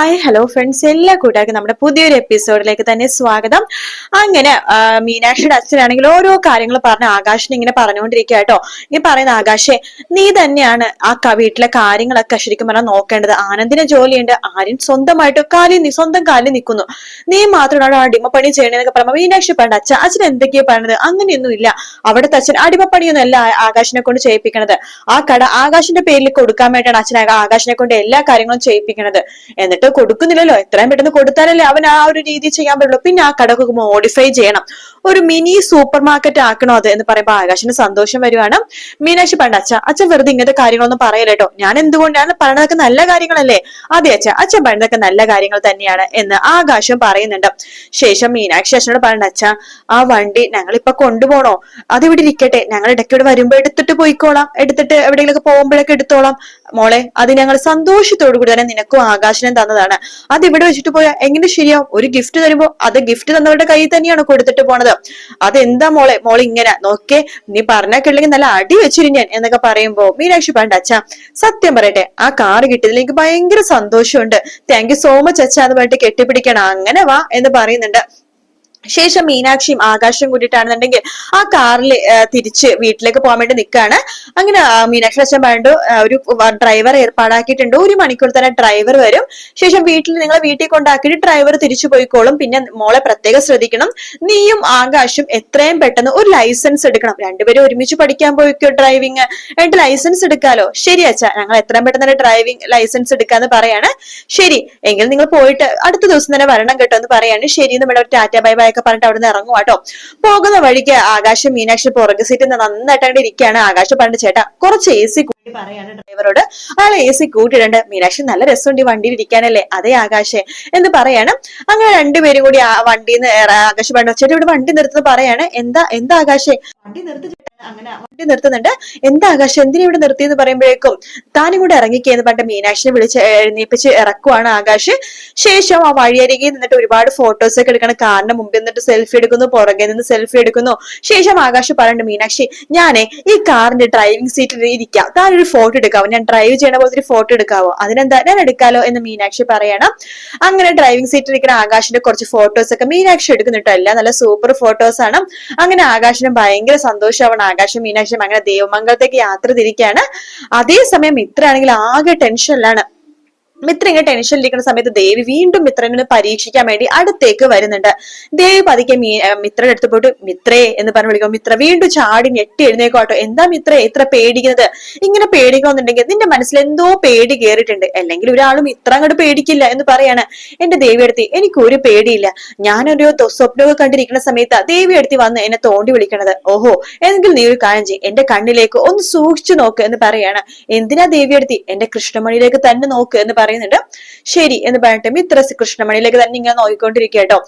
Hi hello friends എല്ലാ കൂട്ടുകാർക്കും നമ്മുടെ പുതിയൊരു എപ്പിസോഡിലേക്ക് തന്നെ സ്വാഗതം. അങ്ങനെ മീനാക്ഷിയുടെ അച്ഛനാണെങ്കിൽ ഓരോ കാര്യങ്ങൾ പറഞ്ഞ് ആകാശിനെ ഇങ്ങനെ പറഞ്ഞുകൊണ്ടിരിക്കുക കേട്ടോ. ഈ പറയുന്ന ആകാശെ നീ തന്നെയാണ് ആ വീട്ടിലെ കാര്യങ്ങളൊക്കെ ശരിക്കും പറഞ്ഞാൽ നോക്കേണ്ടത്. ആനന്ദിന് ജോലിയുണ്ട് ആര്യൻ സ്വന്തമായിട്ട് കാലിൽ സ്വന്തം കാലിൽ നിൽക്കുന്നു. നീ മാത്രമാണ് അടിമപ്പണി ചെയ്യണമെന്നൊക്കെ പറയുമ്പോൾ മീനാക്ഷി പറഞ്ഞ അച്ഛൻ അച്ഛൻ എന്തൊക്കെയാ പറയണത്? അങ്ങനെയൊന്നും ഇല്ല. അവിടുത്തെ അച്ഛൻ അടിമപ്പണിയൊന്നും അല്ല ആകാശിനെ കൊണ്ട് ചെയ്യിപ്പിക്കണത്. ആ കട ആകാശിന്റെ പേരിൽ കൊടുക്കാൻ വേണ്ടിയാണ് അച്ഛൻ ആകാശിനെ കൊണ്ട് എല്ലാ കാര്യങ്ങളും ചെയ്യിപ്പിക്കണത്. എന്നിട്ട് കൊടുക്കുന്നില്ലല്ലോ. എത്രയും പെട്ടെന്ന് കൊടുത്താലല്ലേ അവൻ ആ ഒരു രീതി ചെയ്യാൻ പറ്റുള്ളൂ. പിന്നെ ആ കടക്ക് മോഡിഫൈ ചെയ്യണം. ഒരു മിനി സൂപ്പർ മാർക്കറ്റ് ആക്കണോ അത് എന്ന് പറയുമ്പോൾ ആകാശിന് സന്തോഷം വരുവാണ്. മീനാക്ഷി പണ്ട് അച്ഛ അച്ഛൻ വെറുതെ ഇങ്ങനത്തെ കാര്യങ്ങളൊന്നും പറയലട്ടോ ഞാൻ എന്തുകൊണ്ടാണ് പറഞ്ഞതൊക്കെ നല്ല കാര്യങ്ങളല്ലേ? അതെ അച്ഛ അച്ഛൻ പറയുന്നതൊക്കെ നല്ല കാര്യങ്ങൾ തന്നെയാണ് എന്ന് ആകാശം പറയുന്നുണ്ട്. ശേഷം മീനാക്ഷി അച്ഛനോട് പറഞ്ഞ അച്ഛ ആ വണ്ടി ഞങ്ങൾ ഇപ്പൊ കൊണ്ടുപോകണോ ഇവിടെ ഇരിക്കട്ടെ. ഞങ്ങൾ ഇടയ്ക്ക് ഇവിടെ വരുമ്പോ എടുത്തിട്ട് പോയിക്കോളാം. എടുത്തിട്ട് എവിടെയെങ്കിലൊക്കെ പോകുമ്പോഴൊക്കെ എടുത്തോളാം. മോളെ അത് ഞങ്ങൾ സന്തോഷത്തോടു കൂടി തന്നെ നിനക്കും ആകാശനം തന്നതാണ്. അത് ഇവിടെ വെച്ചിട്ട് പോയാൽ എങ്ങനെ ശരിയാവും? ഒരു ഗിഫ്റ്റ് തരുമ്പോ അത് ഗിഫ്റ്റ് തന്നവരുടെ കയ്യിൽ തന്നെയാണ് കൊടുത്തിട്ട് പോണത്? അതെന്താ മോളെ? മോളെ ഇങ്ങനെ നോക്കേ നീ പറഞ്ഞാക്കില്ലെങ്കിൽ നല്ല അടി വെച്ചിരി ഞാൻ എന്നൊക്കെ പറയുമ്പോ മീനാക്ഷി പണ്ട് അച്ഛ സത്യം പറയട്ടെ ആ കാറ് കിട്ടിയതിൽ എനിക്ക് ഭയങ്കര സന്തോഷമുണ്ട്. താങ്ക് യു സോ മച്ച് അച്ഛ എന്ന് പറഞ്ഞിട്ട് കെട്ടിപ്പിടിക്കണം. അങ്ങനെ വാ എന്ന് പറയുന്നുണ്ട്. ശേഷം മീനാക്ഷിയും ആകാശം കൂട്ടിയിട്ടാണെന്നുണ്ടെങ്കിൽ ആ കാറിൽ തിരിച്ച് വീട്ടിലേക്ക് പോകാൻ വേണ്ടി നിൽക്കുകയാണ് അങ്ങനെ മീനാക്ഷി അച്ഛൻ പറഞ്ഞു ഒരു ഡ്രൈവർ ഏർപ്പാടാക്കിയിട്ടുണ്ട്. ഒരു മണിക്കൂർ തന്നെ ഡ്രൈവർ വരും. ശേഷം വീട്ടിൽ നിങ്ങളെ വീട്ടിൽ കൊണ്ടാക്കിയിട്ട് ഡ്രൈവർ തിരിച്ചു പോയിക്കോളും. പിന്നെ മോളെ പ്രത്യേകം ശ്രദ്ധിക്കണം. നീയും ആകാശും എത്രയും പെട്ടെന്ന് ഒരു ലൈസൻസ് എടുക്കണം. രണ്ടുപേരും ഒരുമിച്ച് പഠിക്കാൻ പോയിക്കോ ഡ്രൈവിങ് എന്നിട്ട് ലൈസൻസ് എടുക്കാലോ? ശരി അച്ഛാ ഞങ്ങൾ എത്രയും പെട്ടെന്ന് തന്നെ ഡ്രൈവിംഗ് ലൈസൻസ് എടുക്കാന്ന് പറയാണ്. ശരി എങ്കിൽ നിങ്ങൾ പോയിട്ട് അടുത്ത ദിവസം തന്നെ വരണം കേട്ടോ എന്ന് പറയാണ്. ശരി ഇവിടെ ടാറ്റ ബൈ ബൈ. ഒക്കെ പറഞ്ഞിട്ട് അവിടെ ഇറങ്ങും കേട്ടോ. പോകുന്ന വഴിക്ക് ആകാശം മീനാക്ഷി പുറകെ സീറ്റിൽ നന്നായിട്ട് ഇരിക്കുകയാണ് ആകാശം പറഞ്ഞിട്ട് ചേട്ടാ കുറച്ച് എ സി കൂട്ടി പറയാണ് ഡ്രൈവറോട്. ആൾ എ സി കൂട്ടിയിട്ടുണ്ട്. മീനാക്ഷി നല്ല രസമുണ്ട് ഈ വണ്ടിയിൽ ഇരിക്കാനല്ലേ? അതേ ആകാശേ എന്ന് പറയാണ്. അങ്ങനെ രണ്ടുപേരും കൂടി ആ വണ്ടിയിൽ നിന്ന് ആകാശം പറഞ്ഞു ചേട്ടാ ഇവിടെ വണ്ടി നിർത്തുന്നത് പറയാണ്. എന്താ എന്താ ആകാശേ? വണ്ടി നിർത്തി അങ്ങനെ വണ്ടി നിർത്തുന്നുണ്ട്. എന്താ ആകാശം എന്തിനാ ഇവിടെ നിർത്തിയെന്ന് പറയുമ്പോഴേക്കും താനും കൂടെ ഇറങ്ങിക്കേന്ന് പറഞ്ഞിട്ട് മീനാക്ഷിനെ വിളിച്ച് എഴുന്നേപ്പിച്ച് ഇറക്കുവാണ് ആകാശ്. ശേഷം ആ വഴിയരികിൽ നിന്നിട്ട് ഒരുപാട് ഫോട്ടോസ് ഒക്കെ എടുക്കണം കാറിന്റെ മുമ്പിൽ നിന്നിട്ട് സെൽഫി എടുക്കുന്നു പുറകെ നിന്ന് സെൽഫി എടുക്കുന്നു. ശേഷം ആകാശ് പറയുന്നുണ്ട് മീനാക്ഷി ഞാനേ ഈ കാറിന്റെ ഡ്രൈവിംഗ് സീറ്റിൽ ഇരിക്കാം. താനൊരു ഫോട്ടോ എടുക്കാവോ? ഞാൻ ഡ്രൈവ് ചെയ്യണ പോലത്തെ ഒരു ഫോട്ടോ എടുക്കാവോ? അതിനെന്താ? ഞാൻ എടുക്കാലോ? എന്ന് മീനാക്ഷി പറയണം. അങ്ങനെ ഡ്രൈവിംഗ് സീറ്റിൽ ഇരിക്കുന്ന ആകാശിന്റെ കുറച്ച് ഫോട്ടോസ് ഒക്കെ മീനാക്ഷി എടുക്കുന്നിട്ടോ എല്ലാം നല്ല സൂപ്പർ ഫോട്ടോസ് ആണ്. അങ്ങനെ ആകാശിന് ഭയങ്കര സന്തോഷമാവണം ആകാശം മീനാക്ഷി അങ്ങനെ ദേവമംഗലത്തേക്ക് യാത്ര തിരിക്കുകയാണ് അതേസമയം ഇത്രയാണെങ്കിൽ ആകെ ടെൻഷനിലാണ് മിത്ര ഇങ്ങനെ ടെൻഷനിലിരിക്കുന്ന സമയത്ത് ദേവി വീണ്ടും മിത്രനെ പരീക്ഷിക്കാൻ വേണ്ടി അടുത്തേക്ക് വരുന്നുണ്ട്. ദേവി പതുക്കെ മീ മിത്രയുടെ അടുത്ത് പോയിട്ട് മിത്രേ എന്ന് പറഞ്ഞു വിളിക്കും. മിത്ര വീണ്ടും ചാടി ഞെട്ടി എഴുന്നേക്കോട്ടോ എന്താ മിത്ര എത്ര പേടിക്കുന്നത്? ഇങ്ങനെ പേടിക്കണമെന്നുണ്ടെങ്കിൽ നിന്റെ മനസ്സിൽ എന്തോ പേടി കയറിയിട്ടുണ്ട് അല്ലെങ്കിൽ ഒരാളും ഇത്ര അങ്ങോട്ട് പേടിക്കില്ല എന്ന് പറയാണ്. എന്റെ ദേവി അടുത്ത് എനിക്ക് ഒരു പേടിയില്ല. ഞാനൊരു സ്വപ്നമൊക്കെ കണ്ടിരിക്കുന്ന സമയത്ത് ദേവി അടുത്ത് വന്ന് എന്നെ തോണ്ടി വിളിക്കണത്. ഓഹോ എങ്കിൽ നീ ഒരു കാര്യം ചെയ്യും. എന്റെ കണ്ണിലേക്ക് ഒന്ന് സൂക്ഷിച്ചു നോക്ക് എന്ന് പറയാണ്. എന്തിനാ ദേവി അടുത്ത്? എന്റെ കൃഷ്ണമണിയിലേക്ക് തന്നെ നോക്ക് എന്ന് പറയുന്നുണ്ട്. ശരി എന്ന് പറഞ്ഞിട്ട് മിത്ര കൃഷ്ണമണിയിലേക്ക് തന്നെ ഇങ്ങനെ നോക്കിക്കൊണ്ടിരിക്കുക കേട്ടോ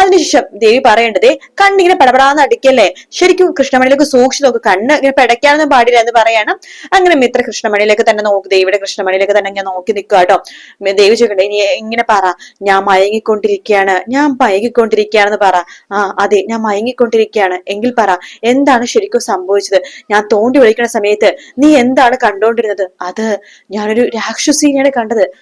അതിനുശേഷം ദേവി പറയേണ്ടതേ കണ്ണിങ്ങനെ പടപടാന്ന് അടിക്കല്ലേ? ശരിക്കും കൃഷ്ണമണിയിലേക്ക് സൂക്ഷിച്ചു നോക്ക്. കണ്ണ് ഇങ്ങനെ പെടയ്ക്കാനൊന്നും പാടില്ല എന്ന് പറയണം. അങ്ങനെ മിത്ര കൃഷ്ണമണിയിലേക്ക് തന്നെ നോക്ക്. ദേവിയുടെ കൃഷ്ണമണിയിലേക്ക് തന്നെ ഇങ്ങനെ നോക്കി നിൽക്കുക കേട്ടോ ദേവി ചോദിക്കട്ടെ ഇനി ഇങ്ങനെ പറ. ഞാൻ മയങ്ങിക്കൊണ്ടിരിക്കുകയാണ്. ഞാൻ മയങ്ങിക്കൊണ്ടിരിക്കുകയാണെന്ന് പറ. ആ അതെ ഞാൻ മയങ്ങിക്കൊണ്ടിരിക്കുകയാണ്. എങ്കിൽ പറ എന്താണ് ശരിക്കും സംഭവിച്ചത്? ഞാൻ തോണ്ടി വിളിക്കുന്ന സമയത്ത് നീ എന്താണ് കണ്ടോണ്ടിരുന്നത് അത് ഞാനൊരു രാക്ഷസിനെയാണ് കണ്ടത്.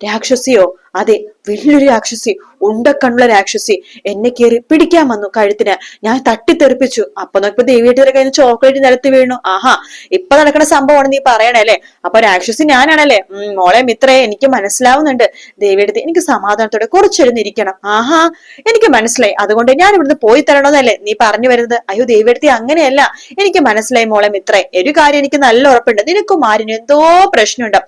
രാക്ഷസിയോ? അതെ വലിയൊരു രാക്ഷസി ഉണ്ടക്കണ്ണുള്ള രാക്ഷസി എന്നെ കയറി പിടിക്കാൻ വന്നു കഴുത്തിന്. ഞാൻ തട്ടിത്തെറിപ്പിച്ചു. അപ്പൊ നോക്കിയപ്പോ ദേവിയുടെ കയ്യിൽ ചോക്ലേറ്റ് നിലത്ത് വീണു. ആഹാ ഇപ്പൊ നടക്കുന്ന സംഭവമാണ് നീ പറയണല്ലേ അപ്പൊ രാക്ഷസി ഞാനാണല്ലേ? മോളെ മിത്രേ എനിക്ക് മനസ്സിലാവുന്നുണ്ട്. ദേവിയുടെ എനിക്ക് സമാധാനത്തോടെ കുറച്ചൊരുന്ന് ഇരിക്കണം. ആഹാ എനിക്ക് മനസ്സിലായി. അതുകൊണ്ട് ഞാൻ ഇവിടുന്ന് പോയി തരണമെന്നല്ലേ നീ പറഞ്ഞു വരുന്നത്. അയ്യോ ദേവിയെടുത്തി അങ്ങനെയല്ല. എനിക്ക് മനസ്സിലായി മോളെ മിത്രേ. ഒരു കാര്യം എനിക്ക് നല്ല ഉറപ്പുണ്ട്. നിനക്കും ആരിനും എന്തോ പ്രശ്നമുണ്ട്.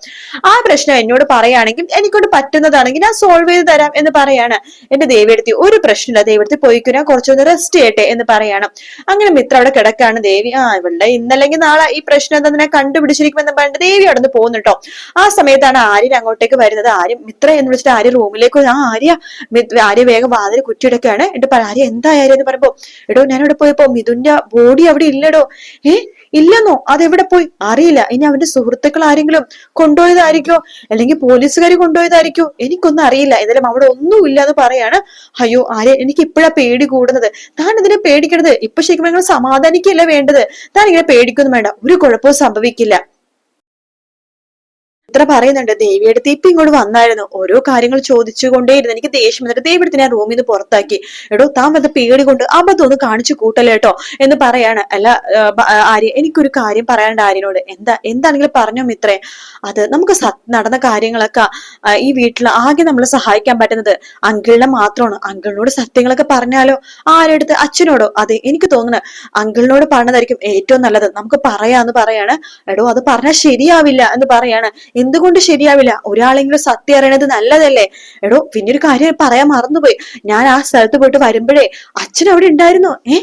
ആ പ്രശ്നം എന്നോട് പറയുകയാണെങ്കിൽ എനിക്കൊണ്ട് പറ്റുന്നതാണെങ്കിൽ ഞാൻ സോൾവ് ചെയ്ത് തരാം എന്ന് പറയാണ്. എന്റെ ദേവിയെടുത്തി ഒരു പ്രശ്നമില്ല. ദേവിയെടുത്തി പോയിക്കോ ഞാൻ കുറച്ചൊന്ന് റെസ്റ്റ് ചെയ്യട്ടെ എന്ന് പറയാണ്. അങ്ങനെ മിത്ര അവിടെ കിടക്കാണ്. ദേവി ആ ഇവളുടെ ഇന്നല്ലെങ്കിൽ നാളെ ഈ പ്രശ്നം എന്താ കണ്ടുപിടിച്ചിരിക്കുമെന്ന് പറഞ്ഞിട്ട് ദേവി അവിടെ നിന്ന് പോകുന്നുട്ടോ ആ സമയത്താണ് ആര്യൻ അങ്ങോട്ടേക്ക് വരുന്നത്. ആര്യ മിത്ര എന്ന് വിളിച്ചിട്ട് ആര്യ റൂമിലേക്ക് ആ ആര്യ ആര്യ വേഗം വാതിൽ കുറ്റിയിടക്കാണ്. എന്നിട്ട് ആര്യ എന്താ ആര്യ എന്ന് പറയുമ്പോ എടോ ഞാൻ അവിടെ പോയപ്പോ മിഥുന്റെ ബോഡി അവിടെ ഇല്ലടോ. ഏ? ഇല്ലെന്നോ? അതെവിടെ പോയി? അറിയില്ല. ഇനി അവന്റെ സുഹൃത്തുക്കൾ ആരെങ്കിലും കൊണ്ടുപോയതായിരിക്കോ? അല്ലെങ്കിൽ പോലീസുകാർ കൊണ്ടുപോയതായിരിക്കോ? എനിക്കൊന്നും അറിയില്ല. എന്തായാലും അവിടെ ഒന്നും ഇല്ല എന്ന് പറയാണ്. അയ്യോ ആര്യ എനിക്ക് ഇപ്പോഴാ പേടി കൂടുന്നത്. താൻ ഇതിനെ പേടിക്കണത് ഇപ്പൊ ശരിക്കും നിങ്ങൾ സമാധാനിക്കല്ല വേണ്ടത്? താൻ ഇങ്ങനെ പേടിക്കൊന്നും വേണ്ട. ഒരു കുഴപ്പവും സംഭവിക്കില്ല. മിത്ര പറയുന്നുണ്ട്. ദേവിയെടുത്ത് ഇപ്പൊ ഇങ്ങോട്ട് വന്നായിരുന്നു. ഓരോ കാര്യങ്ങൾ ചോദിച്ചുകൊണ്ടേയിരുന്നു. എനിക്ക് ദേഷ്യം വന്നിട്ട് ദേവിയെടുത്ത് ഞാൻ റൂമിൽ നിന്ന് പുറത്താക്കി. എടോ താൻ വന്ന് പേടി കൊണ്ട് അബദ്ധം ഒന്ന് കാണിച്ചു കൂട്ടലേട്ടോ കേട്ടോ എന്ന് പറയാണ്. അല്ല ആര്യ എനിക്കൊരു കാര്യം പറയാനുണ്ട് ആര്യനോട്. എന്താ എന്താണെങ്കിലും പറഞ്ഞു മിത്രേ. അത് നമുക്ക് നടന്ന കാര്യങ്ങളൊക്കെ ഈ വീട്ടിൽ ആകെ നമ്മളെ സഹായിക്കാൻ പറ്റുന്നത് അങ്കിളിനെ മാത്രമാണ്. അങ്കിളിനോട് സത്യങ്ങളൊക്കെ പറഞ്ഞാലോ? ആരെടുത്ത് അച്ഛനോടോ? അതെ എനിക്ക് തോന്നുന്നു അങ്കിളിനോട് പറഞ്ഞതായിരിക്കും ഏറ്റവും നല്ലത്. നമുക്ക് പറയാന്ന് പറയാണ്. എടോ അത് പറഞ്ഞാൽ ശരിയാവില്ല എന്ന് പറയാണ്. എന്തുകൊണ്ട് ശരിയാവില്ല? ഒരാളെങ്കിലും സത്യം അറിയണത് നല്ലതല്ലേ? എടോ പിന്നെ ഒരു കാര്യം പറയാൻ മറന്നുപോയി. ഞാൻ ആ സ്ഥലത്ത് പോയിട്ട് വരുമ്പോഴേ അച്ഛൻ അവിടെ ഉണ്ടായിരുന്നു? ഏ?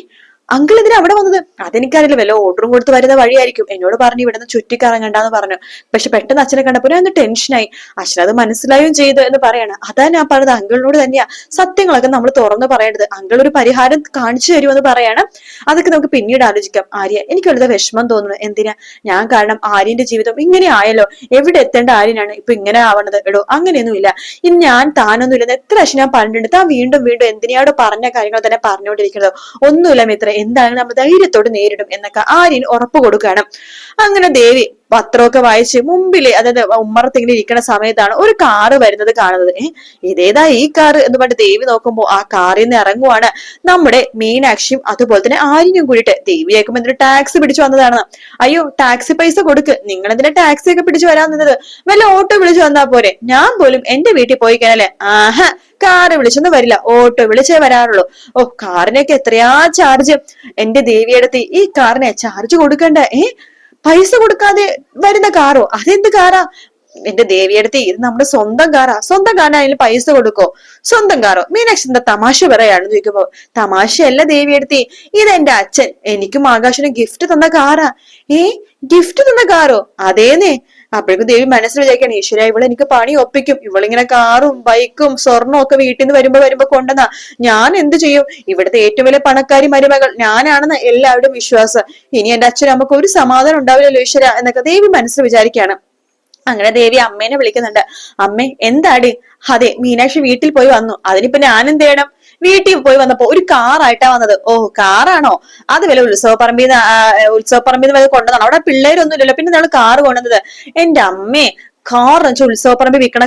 അങ്കിൾ എന്തിനാ അവിടെ വന്നത്? അതെനിക്കറിയില്ല വല്ല ഓർഡറും കൊടുത്ത് വരുന്ന വഴിയായിരിക്കും. എന്നോട് പറഞ്ഞു ഇവിടുന്ന് ചുറ്റിക്കറങ്ങണ്ടെന്ന് പറഞ്ഞു. പക്ഷെ പെട്ടെന്ന് അച്ഛനെ കണ്ടപ്പോൾ ഞാൻ ടെൻഷനായി. അച്ഛൻ അത് മനസ്സിലായും ചെയ്തു എന്ന് പറയാണ്. അതാ ഞാൻ പറഞ്ഞത് അങ്കിളിനോട് തന്നെയാ. സത്യങ്ങളൊക്കെ നമ്മൾ തുറന്നു പറയേണ്ടത്. അങ്കിൾ ഒരു പരിഹാരം കാണിച്ചു തരുമെന്ന് പറയാണ്. അതൊക്കെ നമുക്ക് പിന്നീട് ആലോചിക്കാം. ആര്യ എനിക്ക് വളരെ വിഷമം തോന്നുന്നു. എന്തിനാ? ഞാൻ കാരണം ആര്യന്റെ ജീവിതം ഇങ്ങനെ ആയല്ലോ. എവിടെ എത്തേണ്ട ആര്യനാണ്? ഇപ്പൊ ഇങ്ങനെ ആവണത്. എടോ അങ്ങനെയൊന്നുമില്ല. ഇനി ഞാൻ താനൊന്നുമില്ലെന്ന് എത്ര പ്രാവശ്യം ഞാൻ പറഞ്ഞിട്ടുണ്ട്. താൻ വീണ്ടും വീണ്ടും എന്തിനാടോ പറഞ്ഞ കാര്യങ്ങൾ തന്നെ പറഞ്ഞുകൊണ്ടിരിക്കുന്നത്. ഒന്നുമില്ല മിത്ര. എന്തായാലും നമ്മൾ ധൈര്യത്തോട് നേരിടും എന്നൊക്കെ ആര്യൻ ഉറപ്പ് കൊടുക്കുകയാണ്. അങ്ങനെ ദേവി പത്രമൊക്കെ വായിച്ച് മുമ്പിൽ അതായത് ഉമ്മറത്തിങ്ങനെ ഇരിക്കുന്ന സമയത്താണ് ഒരു കാറ് വരുന്നത് കാണുന്നത്. ഏഹ് ഇതേതാ ഈ കാറ് എന്ന് പറഞ്ഞ് ദേവി നോക്കുമ്പോൾ ആ കാറിൽ നിന്ന് ഇറങ്ങുവാണ്. നമ്മുടെ മീനാക്ഷിയും അതുപോലെ തന്നെ ആര്യനും കൂടിയിട്ട് ദേവി കേൾക്കുമ്പോൾ എന്തൊരു ടാക്സി പിടിച്ചു വന്നതാണ്. അയ്യോ ടാക്സി പൈസ കൊടുക്ക്. നിങ്ങൾ എന്തിനാ ടാക്സി ഒക്കെ പിടിച്ചു വരാൻ നിന്നത്? വല്ല ഓട്ടോ വിളിച്ചു വന്നാ പോരെ. ഞാൻ പോലും എന്റെ വീട്ടിൽ പോയി കഴിഞ്ഞാലേ ആഹാ കാറ് വിളിച്ചൊന്നും വരില്ല. ഓട്ടോ വിളിച്ചേ വരാറുള്ളൂ. ഓ കാറിനൊക്കെ എത്രയാ ചാർജ് എന്റെ ദേവിയെടുത്ത് ഈ കാറിനെ ചാർജ് കൊടുക്കണ്ട? ഏ? പൈസ കൊടുക്കാതെ വരുന്ന കാറോ? അതെന്ത് കാറാ? എന്റെ ദേവിയെടുത്ത് ഇത് നമ്മുടെ സ്വന്തം കാറാ. സ്വന്തം കാറിനായാലും പൈസ കൊടുക്കോ? സ്വന്തം കാറോ? മീനാക്ഷി എന്താ തമാശ പറയാണെന്ന് ചോദിക്കുമ്പോ തമാശയല്ല ദേവിയെടുത്തി ഇത് എന്റെ അച്ഛൻ. എനിക്കും ആകാശനും ഗിഫ്റ്റ് തന്ന കാറാ. ഏ? ഗിഫ്റ്റ് തന്ന കാറോ? അതേന്നേ. അപ്പോഴേക്കും ദേവി മനസ്സിൽ വിചാരിക്കാണ് ഈശ്വര ഇവളെ എനിക്ക് പണി ഒപ്പിക്കും. ഇവളിങ്ങനെ കാറും ബൈക്കും സ്വർണവും ഒക്കെ വീട്ടിൽ നിന്ന് വരുമ്പോ വരുമ്പോ കൊണ്ടുവന്നാ. ഞാൻ എന്ത് ചെയ്യും? ഇവിടുത്തെ ഏറ്റവും വലിയ പണക്കാരി മരുമകൾ. ഞാനാണെന്ന് എല്ലാവരുടെയും വിശ്വാസം. ഇനി എന്റെ അച്ഛൻ നമുക്ക് ഒരു സമാധാനം ഉണ്ടാവില്ലല്ലോ ഈശ്വര എന്നൊക്കെ ദേവി മനസ്സിൽ വിചാരിക്കുകയാണ്. അങ്ങനെ ദേവി അമ്മേനെ വിളിക്കുന്നുണ്ട്. അമ്മേ എന്താടി? അതെ മീനാക്ഷി വീട്ടിൽ പോയി വന്നു. അതിനിപ്പോ എന്ത് ചെയ്യണം? വീട്ടിൽ പോയി വന്നപ്പോ ഒരു കാറായിട്ടാ വന്നത്. ഓ കാറാണോ അത് വല്ല ഉത്സവപ്പറമ്പിൽ നിന്ന് ഉത്സവപ്പറമ്പിൽ കൊണ്ടുവന്നാണ് അവിടെ പിള്ളേരൊന്നും ഇല്ലല്ലോ പിന്നെ നമ്മൾ കാറ് കൊണ്ടുവന്നത്. എന്റെ അമ്മേ കാർ എന്ന് വെച്ചാൽ ഉത്സവപ്പറമ്പിൽ വിൽക്കണ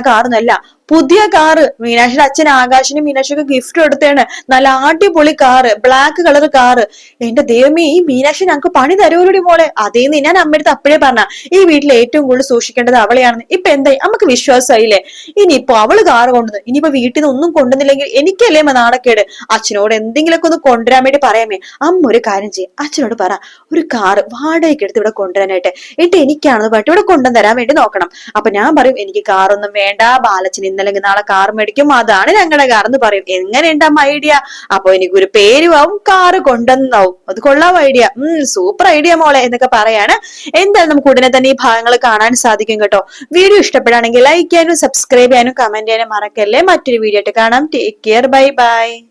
പുതിയ കാറ് മീനാക്ഷിയുടെ അച്ഛൻ ആകാശിനും മീനാക്ഷിക്ക് ഗിഫ്റ്റ് കൊടുത്തേണ് നല്ല അടിപൊളി കാറ് ബ്ലാക്ക് കളർ കാറ് എന്റെ ദൈവമേ ഈ മീനാക്ഷി ഞങ്ങൾക്ക് പണി തരൂരുടെ മോളെ. അതേന്ന് ഞാൻ അമ്മയടുത്ത് അപ്പോഴേ പറഞ്ഞ ഈ വീട്ടിൽ ഏറ്റവും കൂടുതൽ സൂക്ഷിക്കേണ്ടത് അവളെയാണെന്ന്. ഇപ്പൊ എന്തായി? നമുക്ക് വിശ്വാസമായില്ലേ? ഇനിയിപ്പോ അവൾ കാറ് കൊണ്ടുവന്നു ഇനിയിപ്പോ വീട്ടിൽ നിന്ന് ഒന്നും കൊണ്ടുവന്നില്ലെങ്കിൽ എനിക്കല്ലേ അമ്മ നാണക്കേട്? അച്ഛനോട് എന്തെങ്കിലുമൊക്കെ ഒന്ന് കൊണ്ടുവരാൻ വേണ്ടി പറയാമേ. അമ്മ ഒരു കാര്യം ചെയ്യും. അച്ഛനോട് പറ ഒരു കാറ് വാടകയ്ക്ക് എടുത്ത് ഇവിടെ കൊണ്ടുവരാനായിട്ട്. എന്നിട്ട് എനിക്കാണെന്ന് പറഞ്ഞിട്ട് ഇവിടെ കൊണ്ടുവന്നു തരാൻ വേണ്ടി നോക്കണം. അപ്പൊ ഞാൻ പറയും എനിക്ക് കാറൊന്നും വേണ്ട ബാലച്ചൻ ഇന്നല്ലെങ്കിൽ നാളെ കാർ മേടിക്കും. അതാണ് ഞങ്ങളുടെ കാർ എന്ന് പറയും. എങ്ങനെയുണ്ട് അമ്മ ഐഡിയ അപ്പൊ എനിക്കൊരു പേരുമാവും കാറ് കൊണ്ടുവന്നാവും. അത് കൊള്ളാം ഐഡിയ ഉം സൂപ്പർ ഐഡിയ മോളെ എന്നൊക്കെ പറയാണ്. എന്തായാലും നമുക്ക് ഉടനെ തന്നെ ഈ ഭാഗങ്ങൾ കാണാൻ സാധിക്കും കേട്ടോ. വീഡിയോ ഇഷ്ടപ്പെടുകയാണെങ്കിൽ ലൈക്ക് ചെയ്യാനും സബ്സ്ക്രൈബ് ചെയ്യാനും കമന്റ് ചെയ്യാനും മറക്കല്ലേ. മറ്റൊരു വീഡിയോ ആയിട്ട് കാണാം. Take care bye bye